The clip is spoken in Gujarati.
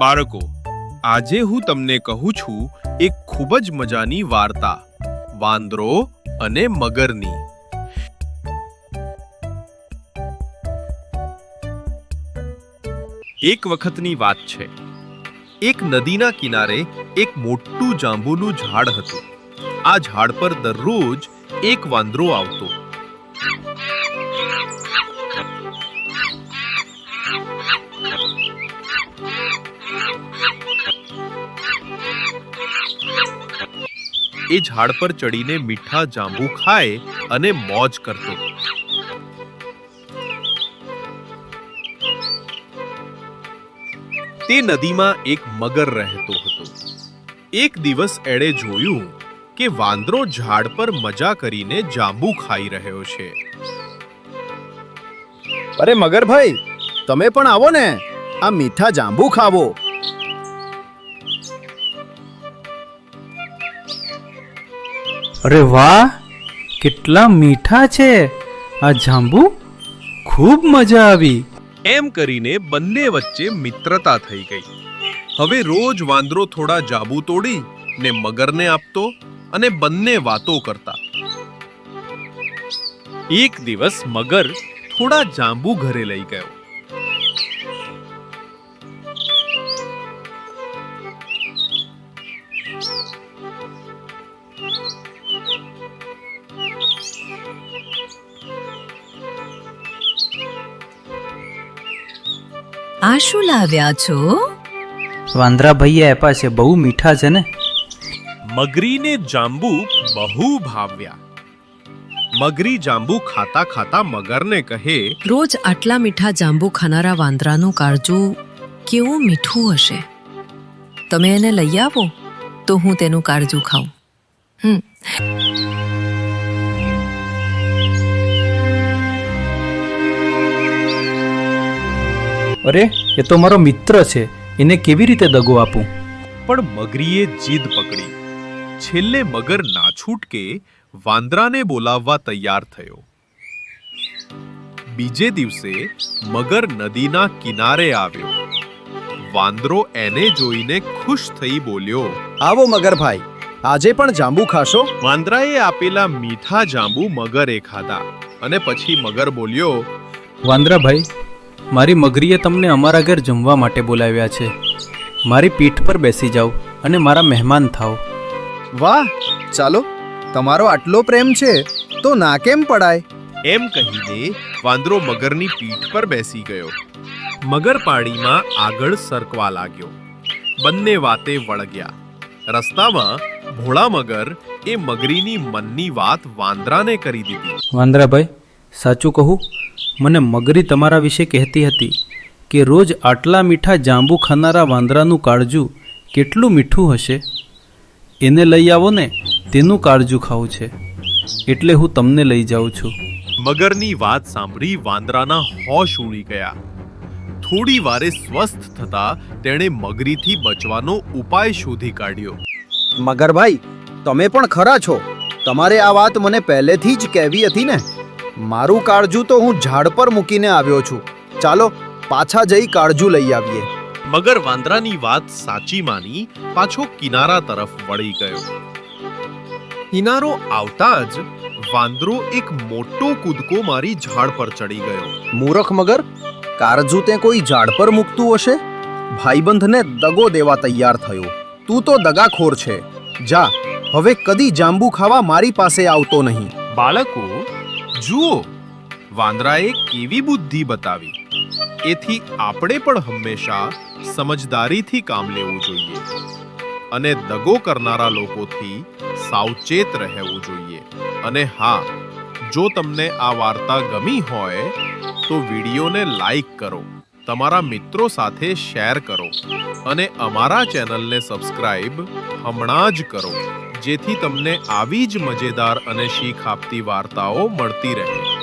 બાળકો, આજે હું તમને કહું છું એક ખૂબ જ મજાની વાર્તા, વાંદરો અને મગરની. એક વખતની વાત છે. એક નદીના કિનારે એક મોટું જાંબુનું ઝાડ હતું. આ ઝાડ પર દરરોજ એક વાંદરો આવતો. એ ઝાડ પર ચડીને મીઠા જાંબુ ખાય અને મોજ કરતો. તે નદીમાં એક મગર રહેતો હતો. એક દિવસ એણે જોયું કે વાંદરો ઝાડ પર મજા કરીને જાંબુ ખાઈ રહ્યો છે. અરે મગરભાઈ, તમે પણ આવો ને. આ મીઠા જાંબુ ખાવો. અરે વાહ, કેટલા મીઠા છે. આ જાંબુ ખૂબ મજા આવી. એમ કરીને બંને વચ્ચે મિત્રતા થઈ ગઈ. હવે રોજ વાંદરો થોડા જાંબુ તોડી, ને મગરને આપતો અને બંને વાતો કરતા. એક દિવસ મગર થોડા જાંબુ ઘરે લઈ ગયો. આ શું લાવ્યા છો? વાંદરા ભૈયા આપ્યા છે બહુ મીઠા છે ને? મગરીને જાંબુ બહુ ભાવ્યા. મગરી જાંબુ ખાતા ખાતા મગરને કહે રોજ આટલા મીઠા જાંબુ ખાનારા વાંદરાનું કાળજું કેવું મીઠું હશે? તમે એને લઈ આવો તો હું તેનું કાળજું ખાઉં. હમ. અરે એ તો મારો મિત્ર છે. એને કેવી રીતે દગો આપું? પણ મગરીએ જીદ પકડી. છેલ્લે મગર ના છૂટકે વાંદરાને બોલાવવા તૈયાર થયો. બીજે દિવસે મગર નદીના કિનારે આવ્યો. વાંદરો એને જોઈને ખુશ થઈ બોલ્યો આવો મગરભાઈ આજે પણ જાંબુ ખાશો? વાંદરાએ આપેલા મીઠા જાંબુ મગરે ખાધા અને પછી મગર બોલ્યો વાંદરાભાઈ મારી મગરીએ તમને અમારા ઘર જમવા માટે બોલાવ્યા છે. મારી પીઠ પર બેસી જાઓ અને મારા મહેમાન થાઓ. વાહ ચાલો તમારો આટલો પ્રેમ છે તો ના કેમ પડાય? એમ કહીને વાંદરો મગરની પીઠ પર બેસી ગયો. મગર પાણીમાં આગળ સરકવા લાગ્યો. બંને વાતે વળગ્યા. રસ્તામાં ભોળા મગર એ મગરીની મનની વાત વાંદરાને કરી દીધી. વાંદરાભાઈ સાચું કહું? મને મગરી તમારા વિશે કહેતી હતી કે રોજ આટલા મીઠા જાંબુ ખાનારા વાંદરાનું કાળજું કેટલું મીઠું હશે? એને લઈ આવો ને તેનું કાળજું ખાવું છે. એટલે હું તમને લઈ જાઉં છું. મગરની વાત સાંભળી વાંદરાના હોશ ઉડી ગયા. થોડી વારે સ્વસ્થ થતા તેણે મગરીથી બચવાનો ઉપાય શોધી કાઢ્યો. મગરભાઈ તમે પણ ખરા છો. તમારે આ વાત મને પહેલેથી જ કહેવી હતી ને. મારું કાળજું તો હું ઝાડ પર મૂકીને આવ્યો છું. ચાલો પાછા જઈ કાળજું લઈ આવીએ. મગર વાંદરાની વાત સાચી માની પાછો કિનારા તરફ વળી ગયો. કિનારો આવતા જ વાંદરો એક મોટો કૂદકો મારી ઝાડ પર ચડી ગયો. મૂરખ મગર કાળજું તે કોઈ ઝાડ પર મૂકતું હશે? ભાઈબંધને દગો દેવા તૈયાર થયો. તું તો દગાખોર છે. જા હવે કદી જાંબુ ખાવા મારી પાસે આવતો નહીં. બાળકો જુઓ, વાંદરાએ કેવી બુદ્ધિ બતાવી. એથી આપણે પણ હંમેશા સમજદારીથી કામ લેવું જોઈએ અને દગો કરનારા લોકોથી સાવચેત રહેવું જોઈએ. અને હા, જો તમને આ વાર્તા ગમી હોય, તો વિડીયોને લાઈક કરો, તમારા મિત્રો સાથે શેર કરો અને અમારા ચેનલને સબસ્ક્રાઇબ હમણાં જ કરો. જેથી તમને આવી જ મજેદાર અને શીખ આપતી વાર્તાઓ મળતી રહે.